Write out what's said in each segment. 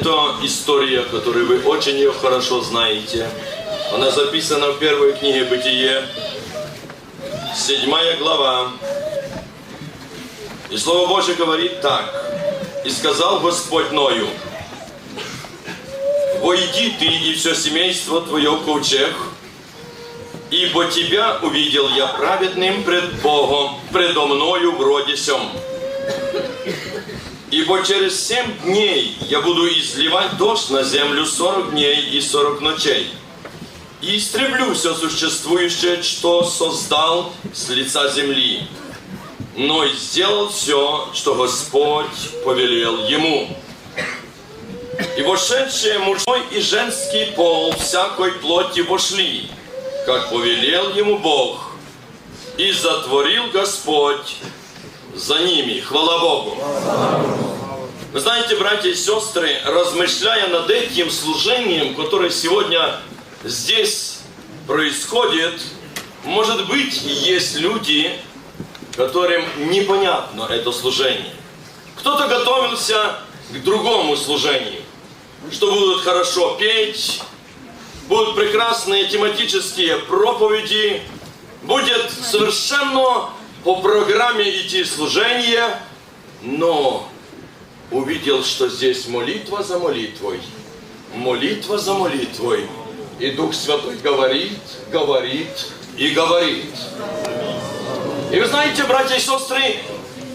Это история, которую вы очень ее хорошо знаете. Она записана в первой книге «Бытие», седьмая глава. И Слово Божье говорит так. «И сказал Господь Ною, «Войди ты и все семейство твое в ковчег, ибо тебя увидел я праведным пред Богом, предо мною в роде сем. Ибо через семь дней я буду изливать дождь на землю сорок дней и сорок ночей. И истреблю все существующее, что создал с лица земли. Но и сделал все, что Господь повелел ему. И вошедшие мужской и женский пол всякой плоти вошли, как повелел ему Бог, и затворил Господь за ними. Хвала Богу. Вы знаете, братья и сестры, размышляя над этим служением, которое сегодня здесь происходит, может быть, есть люди, которым непонятно это служение. Кто-то готовился к другому служению, что будут хорошо петь, будут прекрасные тематические проповеди, будет совершенно по программе идти служение, но увидел, что здесь молитва за молитвой, молитва за молитвой, и Дух Святой говорит, говорит и говорит. И вы знаете, братья и сестры,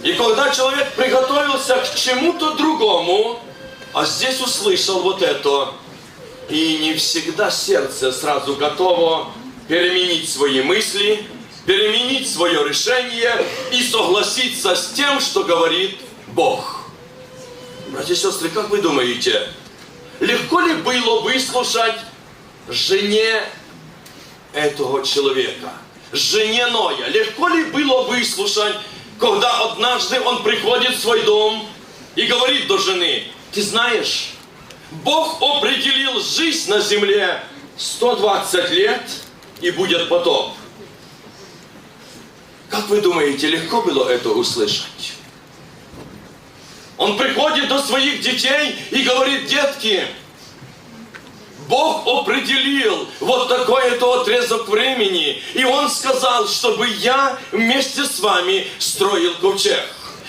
и когда человек приготовился к чему-то другому, а здесь услышал вот это, и не всегда сердце сразу готово переменить свои мысли, переменить свое решение и согласиться с тем, что говорит Бог. Братья и сестры, как вы думаете, легко ли было выслушать жене этого человека, жене Ноя? Легко ли было выслушать, когда однажды он приходит в свой дом и говорит до жены, ты знаешь, Бог определил жизнь на земле 120 лет, и будет потоп. Как вы думаете, легко было это услышать? Он приходит до своих детей и говорит, детки, Бог определил вот такой-то отрезок времени, и Он сказал, чтобы я вместе с вами строил ковчег.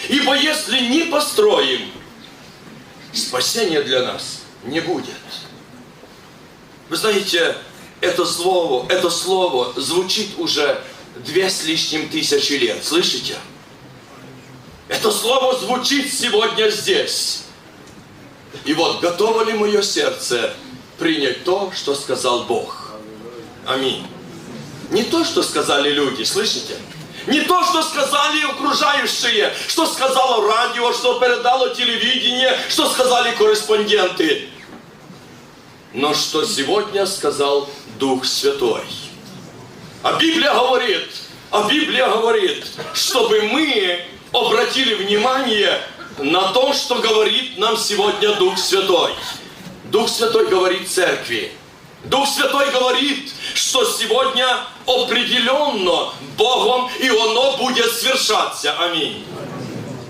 Ибо если не построим, спасения для нас не будет. Вы знаете, это слово, это слово звучит уже две с лишним тысячи лет. Слышите? Это слово звучит сегодня здесь. И вот готово ли мое сердце принять то, что сказал Бог? Аминь. Не то, что сказали люди, слышите? Не то, что сказали окружающие, что сказало радио, что передало телевидение, что сказали корреспонденты. Но что сегодня сказал Дух Святой. А Библия говорит, а Библия говорит, чтобы мы обратили внимание на то, что говорит нам сегодня Дух Святой. Дух Святой говорит церкви. Дух Святой говорит, что сегодня определенно Богом и оно будет свершаться. Аминь.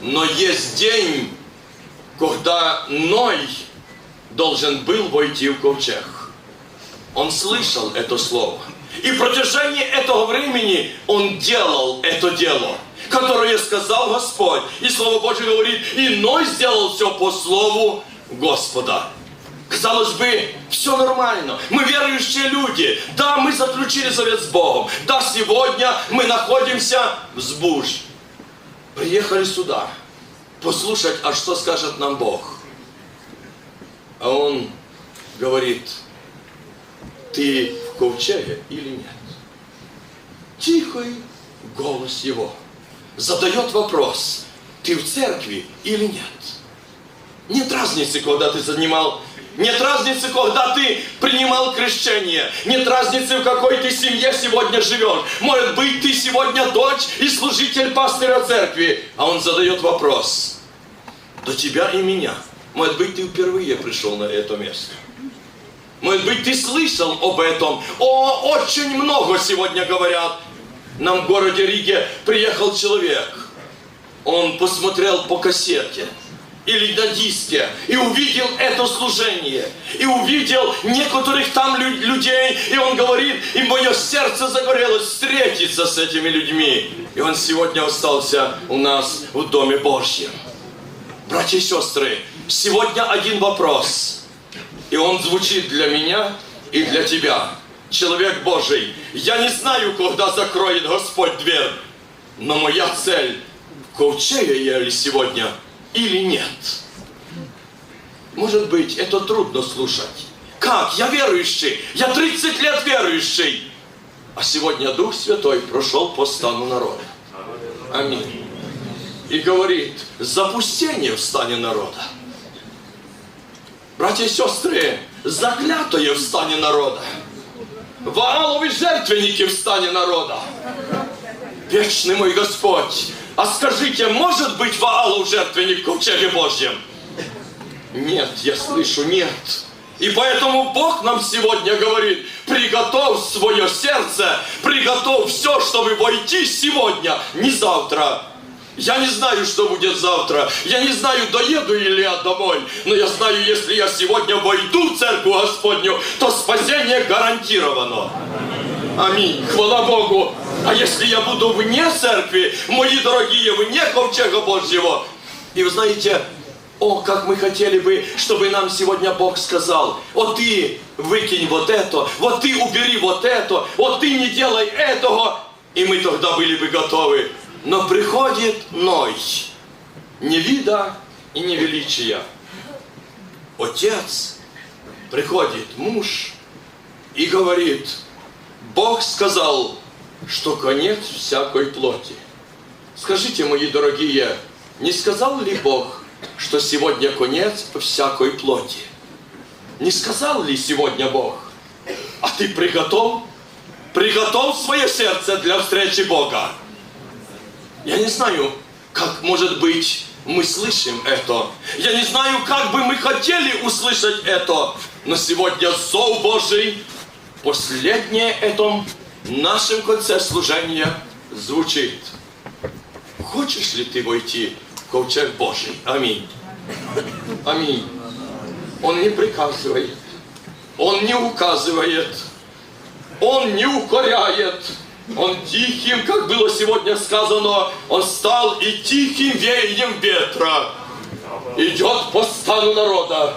Но есть день, когда Ной должен был войти в ковчег. Он слышал это слово. И в протяжении этого времени он делал это дело, которое сказал Господь. И Слово Божье говорит, иной сделал все по Слову Господа. Казалось бы, все нормально. Мы верующие люди. Да, мы заключили завет с Богом. Да, сегодня мы находимся в Сбуж. Приехали сюда послушать, а что скажет нам Бог. А Он говорит, ты ковчеге или нет? Тихий голос его задает вопрос, ты в церкви или нет? Нет разницы, когда ты занимал нет разницы, когда ты принимал крещение. Нет разницы, в какой ты семье сегодня живешь. Может быть, ты сегодня дочь и служитель пастыря церкви. А он задает вопрос. До тебя и меня. Может быть, ты впервые пришел на это место. Может быть, ты слышал об этом. О, очень много сегодня говорят. Нам в городе Риге приехал человек. Он посмотрел по кассете. или на диске и увидел это служение, и увидел некоторых там лю- людей, и он говорит, и мое сердце загорелось встретиться с этими людьми. И он сегодня остался у нас в Доме Божьем. Братья и сестры, сегодня один вопрос, и он звучит для меня и для тебя. Человек Божий, я не знаю, когда закроет Господь дверь, но моя цель, в ковчеге я ли сегодня или нет? Может быть, это трудно слушать. Как? Я верующий, я 30 лет верующий. А сегодня Дух Святой прошел по стану народа. Аминь. И говорит, запустение в стане народа. Братья и сестры, заклятое в стане народа. Вааловы жертвенники в стане народа. Вечный мой Господь, а скажите, может быть Ваалов жертвенник в ковчеге Божьем? Нет, я слышу, нет. И поэтому Бог нам сегодня говорит, приготовь свое сердце, приготовь все, чтобы войти сегодня, не завтра. Я не знаю, что будет завтра. Я не знаю, доеду ли я домой. Но я знаю, если я сегодня войду в церковь Господню, то спасение гарантировано. Аминь. Хвала Богу. А если я буду вне церкви, мои дорогие, вне ковчега Божьего, и вы знаете, о, как мы хотели бы, чтобы нам сегодня Бог сказал, вот ты выкинь вот это, вот ты убери вот это, вот ты не делай этого, и мы тогда были бы готовы. Но приходит Ной, не вида и не величия. Отец, приходит муж и говорит, Бог сказал, что конец всякой плоти. Скажите, мои дорогие, не сказал ли Бог, что сегодня конец всякой плоти? Не сказал ли сегодня Бог? А ты приготов? Приготовь свое сердце для встречи Бога. Я не знаю, как может быть мы слышим это. Я не знаю, как бы мы хотели услышать это. Но сегодня зов Божий, последнее этом нашем конце служения звучит. Хочешь ли ты войти в ковчег Божий? Аминь. Аминь. Он не приказывает. Он не указывает. Он не укоряет. Он тихим, как было сегодня сказано, он стал и тихим веянием ветра идет по стану народа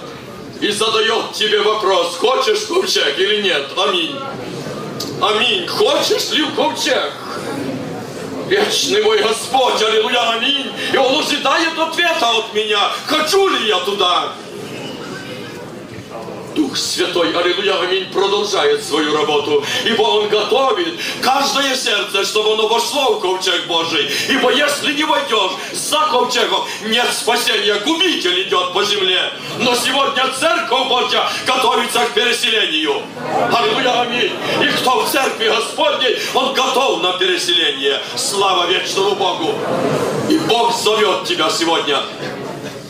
и задает тебе вопрос, хочешь ковчег или нет? Аминь. Аминь. Хочешь ли ковчег? Вечный мой Господь, аллилуйя, аминь. И Он ожидает ответа от меня. Хочу ли я туда? Дух Святой, аллилуйя, аминь, продолжает свою работу, ибо Он готовит каждое сердце, чтобы оно вошло в ковчег Божий. Ибо если не войдешь за ковчегом, нет спасения, губитель идет по земле. Но сегодня Церковь Божья готовится к переселению. Аллилуйя, аминь. И кто в Церкви Господней, он готов на переселение. Слава вечному Богу. И Бог зовет тебя сегодня.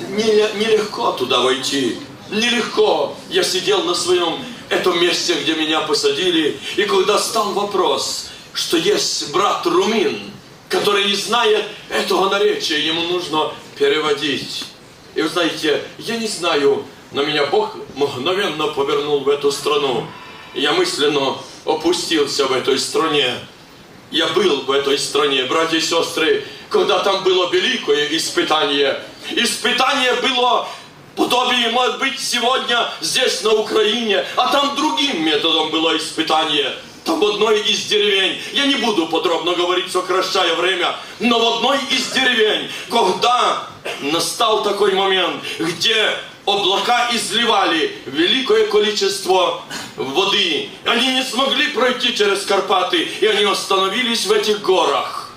Не- Нелегко туда войти. Нелегко. Я сидел на своем этом месте, где меня посадили, и когда стал вопрос, что есть брат Румин, который не знает этого наречия, ему нужно переводить. И вы знаете, я не знаю, но меня Бог мгновенно повернул в эту страну. Я мысленно опустился в этой стране. Я был в этой стране, братья и сестры, когда там было великое испытание. Испытание было подобие, может быть, сегодня здесь, на Украине, а там другим методом было испытание. Там в одной из деревень, я не буду подробно говорить, сокращая время, но в одной из деревень, когда настал такой момент, где облака изливали великое количество воды. Они не смогли пройти через Карпаты, и они остановились в этих горах.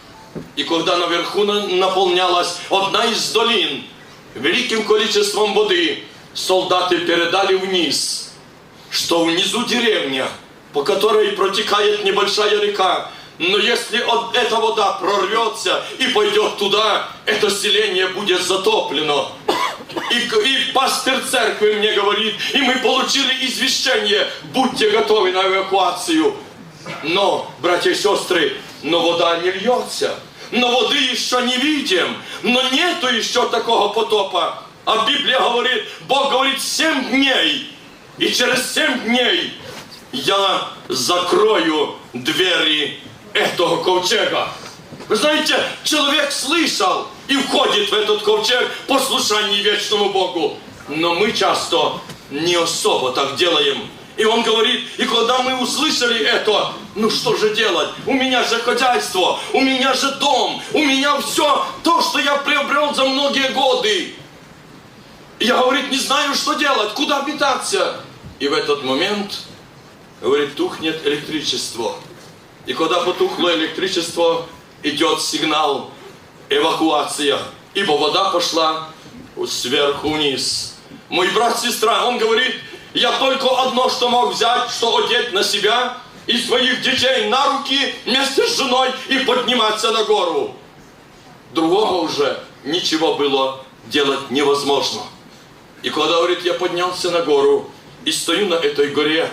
И когда наверху на- наполнялась одна из долин великим количеством воды, солдаты передали вниз, что внизу деревня, по которой протекает небольшая река, но если от- эта вода прорвется и пойдет туда, это селение будет затоплено. И, и пастырь церкви мне говорит, и мы получили извещение, будьте готовы на эвакуацию. Но, братья и сестры, но вода не льется, но воды еще не видим, но нету еще такого потопа. А Библия говорит, Бог говорит, семь дней. И через семь дней я закрою двери этого ковчега. Вы знаете, человек слышал и входит в этот ковчег послушание вечному Богу. Но мы часто не особо так делаем. И он говорит, и когда мы услышали это, ну что же делать? У меня же хозяйство, у меня же дом, у меня все то, что я приобрел за многие годы. Я, говорит, не знаю, что делать, куда питаться. И в этот момент, говорит, тухнет электричество. И когда потухло электричество, идет сигнал эвакуация. Ибо вода пошла сверху вниз. Мой брат, сестра, он говорит, я только одно, что мог взять, что одеть на себя и своих детей на руки вместе с женой и подниматься на гору. Другого уже ничего было делать невозможно. И когда, говорит, я поднялся на гору и стою на этой горе,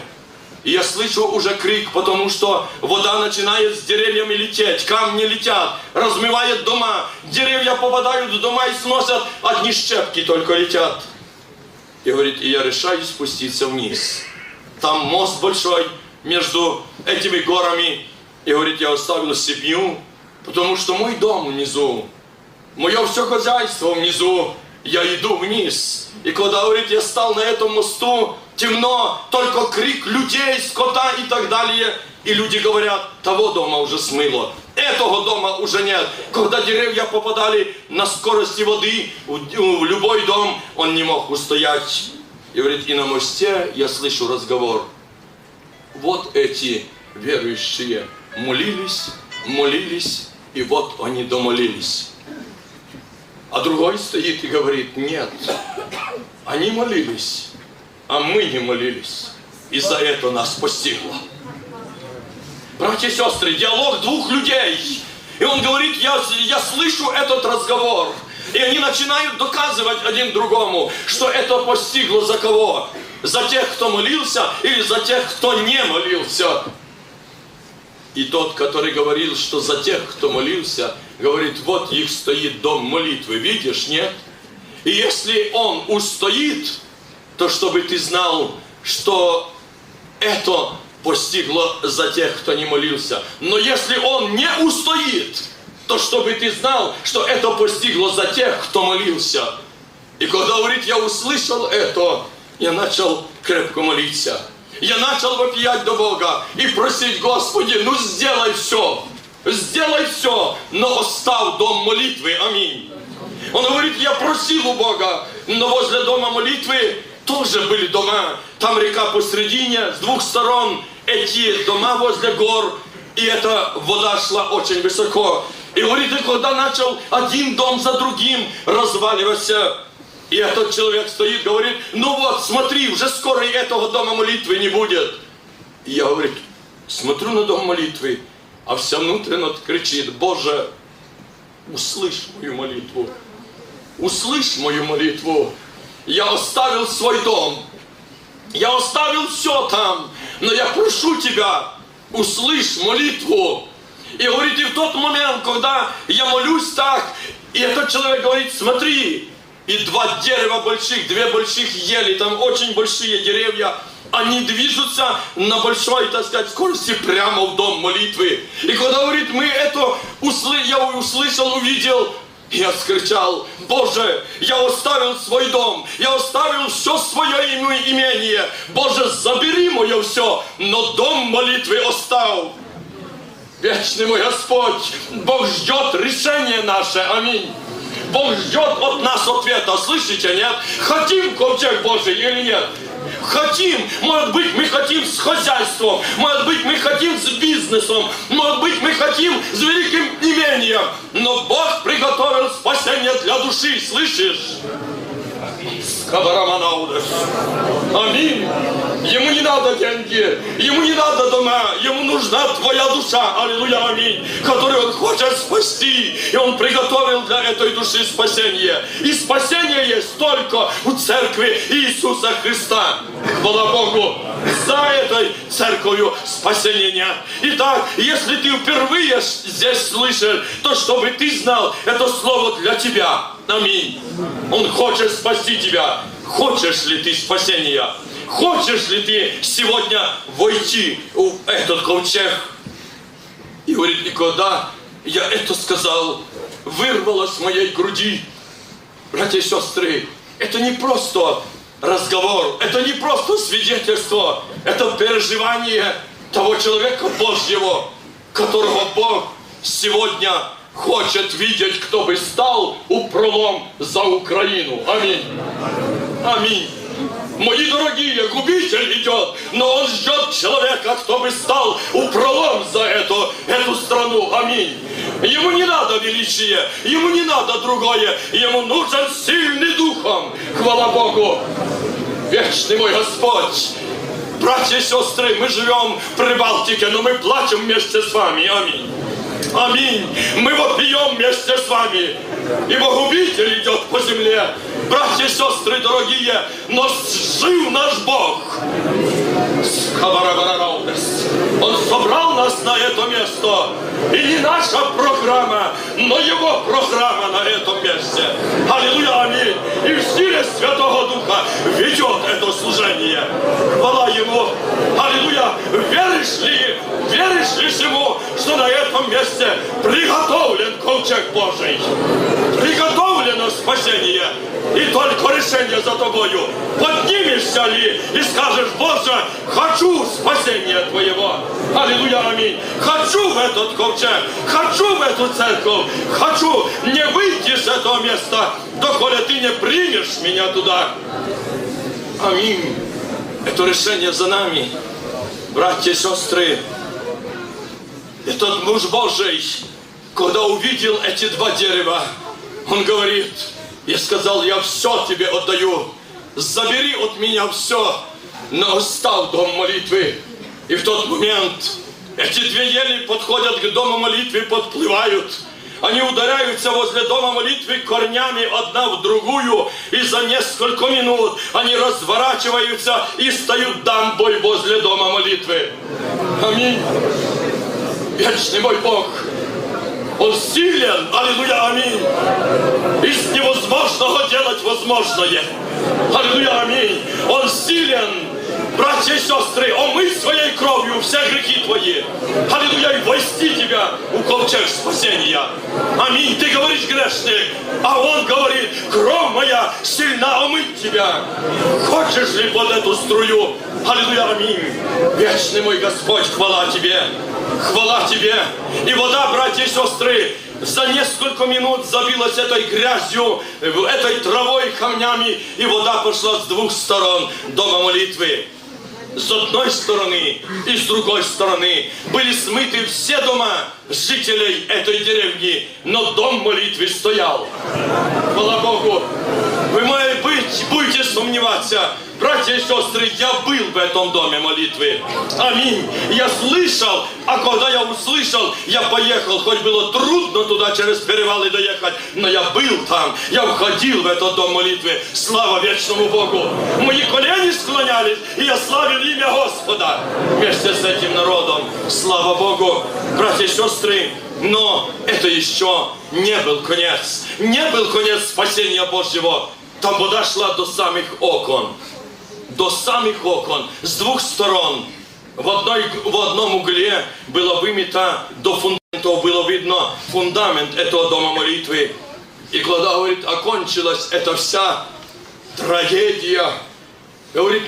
и я слышу уже крик, потому что вода начинает с деревьями лететь, камни летят, размывает дома, деревья попадают в дома и сносят, одни щепки только летят. И говорит, и я решаю спуститься вниз. Там мост большой между этими горами. И говорит, я оставил семью, потому что мой дом внизу, мое все хозяйство внизу, я иду вниз. И когда, говорит, я стал на этом мосту, темно, только крик людей, скота и так далее. И люди говорят, того дома уже смыло, этого дома уже нет. Когда деревья попадали на скорости воды в любой дом, он не мог устоять. И говорит, и на мосте я слышу разговор. Вот эти верующие молились, молились, и вот они домолились. А другой стоит и говорит, нет, они молились, а мы не молились. И за это нас постигло. Братья и сестры, диалог двух людей. И он говорит, я, я слышу этот разговор. И они начинают доказывать один другому, что это постигло за кого? За тех, кто молился, или за тех, кто не молился? И тот, который говорил, что за тех, кто молился, говорит, вот их стоит дом молитвы, видишь, нет? И если он устоит, то чтобы ты знал, что это постигло за тех, кто не молился. Но если он не устоит, то чтобы ты знал, что это постигло за тех, кто молился. И когда, говорит, я услышал это, я начал крепко молиться. Я начал вопиять до Бога и просить, Господи, ну сделай все, сделай все, но оставь дом молитвы. Аминь. Он говорит, я просил у Бога, но возле дома молитвы тоже были дома. Там река посредине, с двух сторон эти дома возле гор, и эта вода шла очень высоко. И говорит, и когда начал один дом за другим разваливаться, и этот человек стоит, говорит, ну вот, смотри, уже скоро и этого дома молитвы не будет. И я, говорит, смотрю на дом молитвы, а вся внутренность кричит, Боже, услышь мою молитву, услышь мою молитву, я оставил свой дом, я оставил все там, но я прошу тебя, услышь молитву. И говорит, и в тот момент, когда я молюсь так, и этот человек говорит, смотри, и два дерева больших, две больших ели, там очень большие деревья, они движутся на большой, так сказать, скорости прямо в дом молитвы. И когда говорит, мы это услы... я услышал, увидел, я скричал, Боже, я оставил свой дом, я оставил все свое имение. Боже, забери мое все, но дом молитвы оставь. Вечный мой Господь, Бог ждет решения наше. Аминь. Бог ждет от нас ответа. Слышите, нет? Хотим ковчег Божий или нет? Хотим, может быть, мы хотим с хозяйством, может быть, мы хотим с бизнесом, может быть, мы хотим с великим имением, но Бог приготовил спасение для души, слышишь? Скабараманаудес. Аминь. Ему не надо деньги, ему не надо дома, ему нужна твоя душа, аллилуйя, аминь, которую он хочет спасти, и он приготовил для этой души спасение. И спасение есть только у церкви Иисуса Христа. Хвала Богу, за этой церковью спасения нет. Итак, если ты впервые здесь слышишь, то чтобы ты знал, это слово для тебя. Аминь. Он хочет спасти тебя. Хочешь ли ты спасения? Хочешь ли ты сегодня войти в этот ковчег? И говорит, и я это сказал, вырвалось с моей груди. Братья и сестры, это не просто разговор, это не просто свидетельство, это переживание того человека Божьего, которого Бог сегодня хочет видеть, кто бы стал у пролом за Украину. Аминь. Аминь. Мои дорогие, губитель идет, но он ждет человека, кто бы стал у пролом за эту, эту страну. Аминь. Ему не надо величие, ему не надо другое, ему нужен сильный духом. Хвала Богу. Вечный мой Господь. Братья и сестры, мы живем в Прибалтике, но мы плачем вместе с вами. Аминь. Аминь. Мы вопием вместе с вами. Ибо губитель идет по земле. Братья и сестры дорогие, но жив наш Бог. Он собрал нас на это место. И не наша программа, но Его программа на этом месте. Аллилуйя, аминь. И в силе Святого Духа ведет это служение. Хвала Ему. Аллилуйя. Веришь ли, веришь ли Ему, что на этом месте приготовлен ковчег Божий? Приготовлено спасение. И только решение за тобою. Поднимешься ли и скажешь, Боже, хочу спасения Твоего. Аллилуйя, аминь. Хочу в этот ковчег, хочу в эту церковь, хочу не выйти с этого места, доколе Ты не примешь меня туда. Аминь. Это решение за нами. Братья и сестры, этот муж Божий, когда увидел эти два дерева, он говорит, я сказал, я все тебе отдаю, забери от меня все, но оставь дом молитвы. И в тот момент эти две ели подходят к дому молитвы, подплывают. Они ударяются возле дома молитвы корнями одна в другую, и за несколько минут они разворачиваются и стают дамбой возле дома молитвы. Аминь. Вечный мой Бог, Он силен, аллилуйя, аминь. Из невозможного делать возможное. Аллилуйя, аминь. Он силен, братья и сестры, омыть своей кровью все грехи твои. Аллилуйя, и ввести тебя у ковчег спасения. Аминь. Ты говоришь грешный, а он говорит, кровь моя сильна омыть тебя. Хочешь ли под эту струю? Аллилуйя, аминь. Вечный мой Господь, хвала тебе. Хвала тебе. И вода, братья и сестры, за несколько минут забилась этой грязью, этой травой, камнями, и вода пошла с двух сторон дома молитвы. С одной стороны и с другой стороны были смыты все дома жителей этой деревни, но дом молитвы стоял. Хвала Богу! Вы, может быть, будете сомневаться, Братья и сестры, я был в этом доме молитвы. Аминь. Я слышал, а когда я услышал, я поехал. Хоть было трудно туда через перевалы доехать, но я был там. Я входил в этот дом молитвы. Слава вечному Богу. Мои колени склонялись, и я славил имя Господа вместе с этим народом. Слава Богу. Братья и сестры, но это еще не был конец. Не был конец спасения Божьего. Там вода шла до самых окон до самых окон, с двух сторон. В, одной, в одном угле было вымето до фундаментов, было видно фундамент этого дома молитвы. И когда, говорит, окончилась эта вся трагедия, говорит,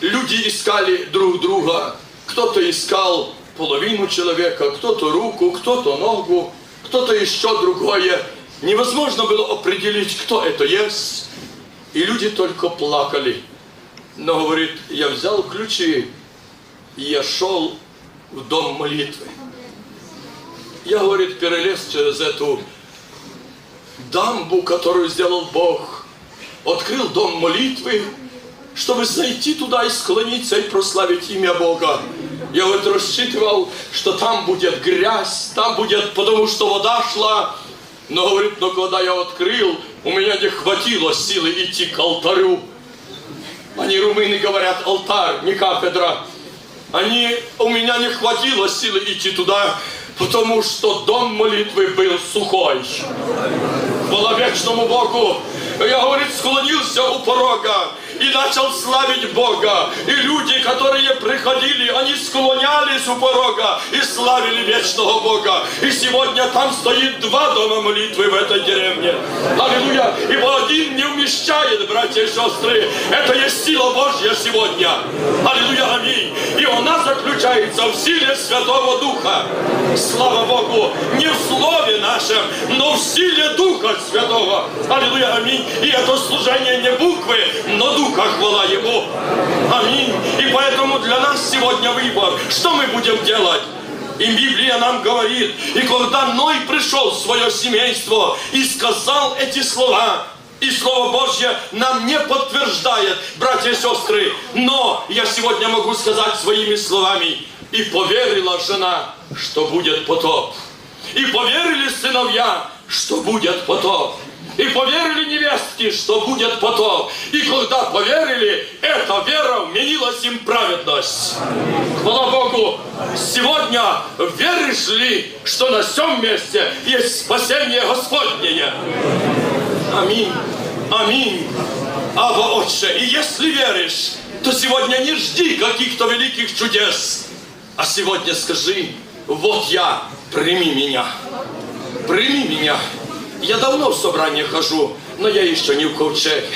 люди искали друг друга. Кто-то искал половину человека, кто-то руку, кто-то ногу, кто-то еще другое. Невозможно было определить, кто это есть. И люди только плакали. Но, говорит, я взял ключи, и я шел в дом молитвы. Я, говорит, перелез через эту дамбу, которую сделал Бог, открыл дом молитвы, чтобы зайти туда и склониться и прославить имя Бога. Я вот рассчитывал, что там будет грязь, там будет, потому что вода шла. Но, говорит, но когда я открыл, у меня не хватило силы идти к алтарю. Они румыны говорят алтарь, не кафедра. Они, у меня не хватило силы идти туда, потому что дом молитвы был сухой. Хвала вечному Богу. Я, говорит, склонился у порога и начал славить Бога. И люди, которые приходили, они склонялись у порога и славили вечного Бога. И сегодня там стоит два дома молитвы в этой деревне. Аллилуйя. Ибо один не умещает, братья и сестры. Это есть сила Божья сегодня. Аллилуйя. Аминь. Она заключается в силе Святого Духа. Слава Богу. Не в слове нашем, но в силе Духа Святого. Аллилуйя. Аминь. И это служение не буквы, но Духа хвала Ему. Аминь. И поэтому для нас сегодня выбор. Что мы будем делать? И Библия нам говорит, и когда Ной пришел в свое семейство и сказал эти слова, и Слово Божье нам не подтверждает, братья и сестры, но я сегодня могу сказать своими словами, и поверила жена, что будет потоп. И поверили сыновья, что будет потоп. И поверили невестки, что будет потоп. И когда поверили, эта вера вменилась им праведность. Хвала Богу! Сегодня веришь ли, что на всем месте есть спасение Господнее? Аминь. Аминь. Ава Отче, и если веришь, то сегодня не жди каких-то великих чудес, а сегодня скажи, вот я, прими меня. Прими меня. Я давно в собрание хожу, но я еще не в ковчеге.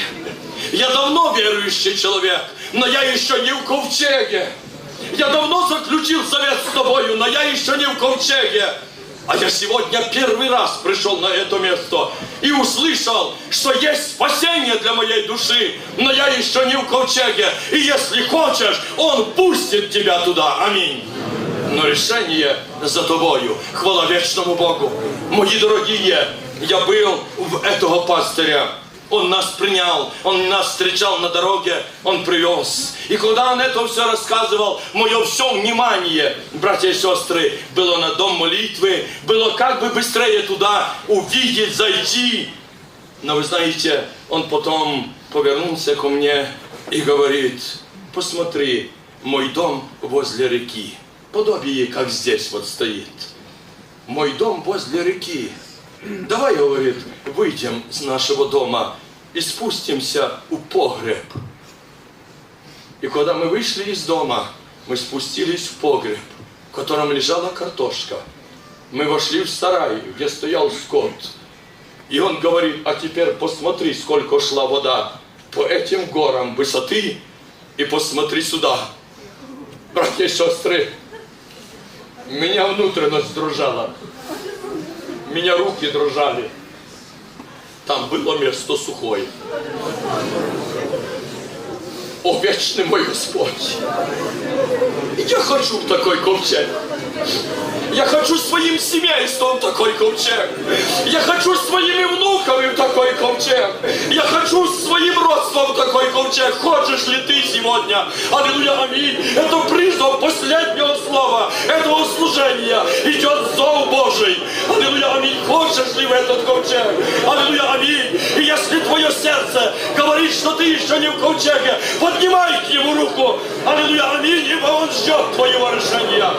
Я давно верующий человек, но я еще не в ковчеге. Я давно заключил завет с тобою, но я еще не в ковчеге. А я сегодня первый раз пришел на это место и услышал, что есть спасение для моей души, но я еще не в ковчеге. И если хочешь, Он пустит тебя туда. Аминь. Но решение за тобою. Хвала вечному Богу. Мои дорогие, я был в этого пастыря. Он нас принял, он нас встречал на дороге, он привез. И когда он это все рассказывал, мое все внимание, братья и сестры, было на дом молитвы, было как бы быстрее туда увидеть, зайти. Но вы знаете, он потом повернулся ко мне и говорит, посмотри, мой дом возле реки. Подобие, как здесь вот стоит. Мой дом возле реки. Давай, говорит, выйдем с нашего дома и спустимся у погреб. И когда мы вышли из дома, мы спустились в погреб, в котором лежала картошка. Мы вошли в сарай, где стоял скот. И он говорит, а теперь посмотри, сколько шла вода по этим горам высоты, и посмотри сюда. Братья и сестры, меня внутренность дружала. Меня руки дрожали. Там было место сухое. О, вечный мой Господь! Я хочу в такой ковчег. Я хочу своим семейством такой ковчег. Я хочу своими внуками такой ковчег. Я хочу своим родством такой ковчег. Хочешь ли ты сегодня? Аллилуйя, аминь. Это признак последнего слова этого служения. Идет зов Божий. Аллилуйя, аминь. Хочешь ли в этот ковчег? Аллилуйя, аминь. И если твое сердце говорит, что ты еще не в ковчеге, поднимай к нему руку. Аллилуйя, аминь, ибо он ждет твоего решения.